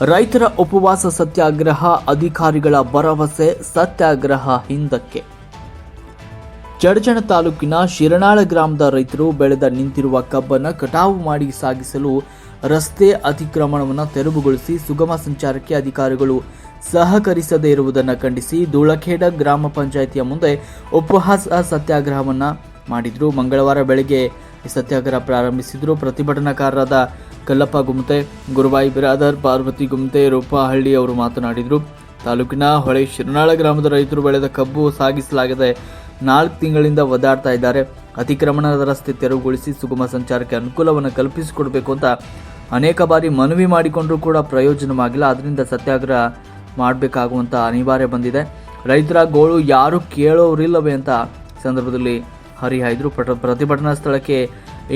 ರೈತರ ಉಪವಾಸ ಸತ್ಯಾಗ್ರಹ, ಅಧಿಕಾರಿಗಳ ಭರವಸೆ, ಸತ್ಯಾಗ್ರಹ ಹಿಂದಕ್ಕೆ. ಚಡಚಣ ತಾಲೂಕಿನ ಶಿರನಾಳ ಗ್ರಾಮದ ರೈತರು ಬೆಳೆದ ನಿಂತಿರುವ ಕಬ್ಬನ್ನು ಕಟಾವು ಮಾಡಿ ಸಾಗಿಸಲು ರಸ್ತೆ ಅತಿಕ್ರಮಣವನ್ನು ತೆರವುಗೊಳಿಸಿ ಸುಗಮ ಸಂಚಾರಕ್ಕೆ ಅಧಿಕಾರಿಗಳು ಸಹಕರಿಸದೇ ಇರುವುದನ್ನು ಖಂಡಿಸಿ ಧೂಳಖೇಡ ಗ್ರಾಮ ಪಂಚಾಯಿತಿಯ ಮುಂದೆ ಉಪವಾಸ ಸತ್ಯಾಗ್ರಹವನ್ನು ಮಾಡಿದರು. ಮಂಗಳವಾರ ಬೆಳಗ್ಗೆ ಸತ್ಯಾಗ್ರಹ ಪ್ರಾರಂಭಿಸಿದ್ರು. ಪ್ರತಿಭಟನಾಕಾರರಾದ ಕಲ್ಲಪ್ಪ ಗುಮ್ತೆ, ಗುರುಬಾಯಿ ಬಿರಾದರ್, ಪಾರ್ವತಿ ಗುಮ್ತೆ ರೂಪಾಹಳ್ಳಿ ಅವರು ಮಾತನಾಡಿದರು. ತಾಲೂಕಿನ ಹೊಳೆ ಶಿರನಾಳ ಗ್ರಾಮದ ರೈತರು ಬೆಳೆದ ಕಬ್ಬು ಸಾಗಿಸಲಾಗದೆ ನಾಲ್ಕು ತಿಂಗಳಿಂದ ಒದ್ದಾಡ್ತಾ ಇದ್ದಾರೆ. ಅತಿಕ್ರಮಣದ ರಸ್ತೆ ತೆರವುಗೊಳಿಸಿ ಸುಗಮ ಸಂಚಾರಕ್ಕೆ ಅನುಕೂಲವನ್ನು ಕಲ್ಪಿಸಿಕೊಡಬೇಕು ಅಂತ ಅನೇಕ ಬಾರಿ ಮನವಿ ಮಾಡಿಕೊಂಡರೂ ಕೂಡ ಪ್ರಯೋಜನವಾಗಿಲ್ಲ. ಅದರಿಂದ ಸತ್ಯಾಗ್ರಹ ಮಾಡಬೇಕಾಗುವಂಥ ಅನಿವಾರ್ಯ ಬಂದಿದೆ. ರೈತರ ಗೋಳು ಯಾರೂ ಕೇಳೋರಿಲ್ಲವೇ ಅಂತ ಸಂದರ್ಭದಲ್ಲಿ ಹರಿಹಾಯ್ದರು. ಪ್ರತಿಭಟನಾ ಸ್ಥಳಕ್ಕೆ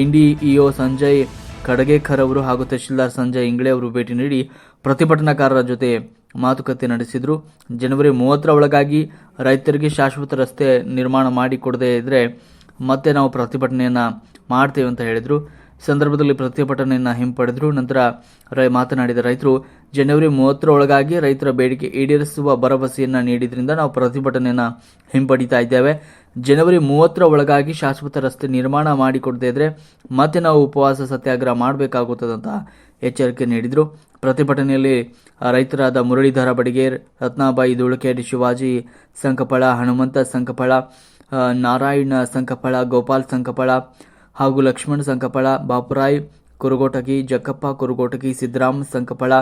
ಇಂಡಿ ಇಒ ಸಂಜಯ್ ಕಡಗೇಕರ್ ಅವರು ಹಾಗೂ ತಹಶೀಲ್ದಾರ್ ಸಂಜಯ್ ಇಂಗ್ಳೆ ಅವರು ಭೇಟಿ ನೀಡಿ ಪ್ರತಿಭಟನಾಕಾರರ ಜೊತೆ ಮಾತುಕತೆ ನಡೆಸಿದರು. ಜನವರಿ ಮೂವತ್ತರ ಒಳಗಾಗಿ ರೈತರಿಗೆ ಶಾಶ್ವತ ರಸ್ತೆ ನಿರ್ಮಾಣ ಮಾಡಿಕೊಡದೇ ಇದ್ದರೆ ಮತ್ತೆ ನಾವು ಪ್ರತಿಭಟನೆಯನ್ನು ಮಾಡ್ತೇವೆ ಅಂತ ಹೇಳಿದರು. ಸಂದರ್ಭದಲ್ಲಿ ಪ್ರತಿಭಟನೆಯನ್ನು ಹಿಂಪಡೆದರು. ನಂತರ ರೈ ಮಾತನಾಡಿದ ರೈತರು, ಜನವರಿ ಮೂವತ್ತರ ಒಳಗಾಗಿ ರೈತರ ಬೇಡಿಕೆ ಈಡೇರಿಸುವ ಭರವಸೆಯನ್ನು ನೀಡಿದ್ರಿಂದ ನಾವು ಪ್ರತಿಭಟನೆಯನ್ನು ಹಿಂಪಡಿತಾ ಇದ್ದೇವೆ. ಜನವರಿ ಮೂವತ್ತರ ಒಳಗಾಗಿ ಶಾಶ್ವತ ರಸ್ತೆ ನಿರ್ಮಾಣ ಮಾಡಿಕೊಡದೇ ಇದ್ರೆ ಮತ್ತೆ ನಾವು ಉಪವಾಸ ಸತ್ಯಾಗ್ರಹ ಮಾಡಬೇಕಾಗುತ್ತದೆ ಅಂತ ಎಚ್ಚರಿಕೆ ನೀಡಿದರು. ಪ್ರತಿಭಟನೆಯಲ್ಲಿ ರೈತರಾದ ಮುರಳೀಧರ ಬಡಿಗೇರ್, ರತ್ನಾಬಾಯಿ ಧೂಳಕೇರಿ ಶಿವಾಜಿ ಸಂಕಪಳ, ಹನುಮಂತ ಸಂಕಪಳ, ನಾರಾಯಣ ಸಂಕಪಳ, ಗೋಪಾಲ್ ಸಂಕಪಳ ಹಾಗೂ ಲಕ್ಷ್ಮಣ ಸಂಕಪಳ, ಬಾಪುರಾಯ್ ಕುರುಗೋಟಗಿ, ಜಕ್ಕಪ್ಪ ಕುರುಗೋಟಗಿ, ಸಿದ್ದರಾಮ್ ಸಂಕಪಳ,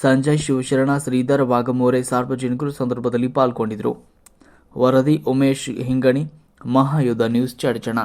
ಸಂಜಯ್ ಶಿವಶರಣ, ಶ್ರೀಧರ್ ವಾಗಮೋರೆ ಸಾರ್ವಜನಿಕರು ಸಂದರ್ಭದಲ್ಲಿ ಪಾಲ್ಗೊಂಡಿದ್ದರು. ವರದಿ ಉಮೇಶ್ ಹಿಂಗಣಿ, ಮಹಾಯುಧ ನ್ಯೂಸ್, ಚಡಚಣ.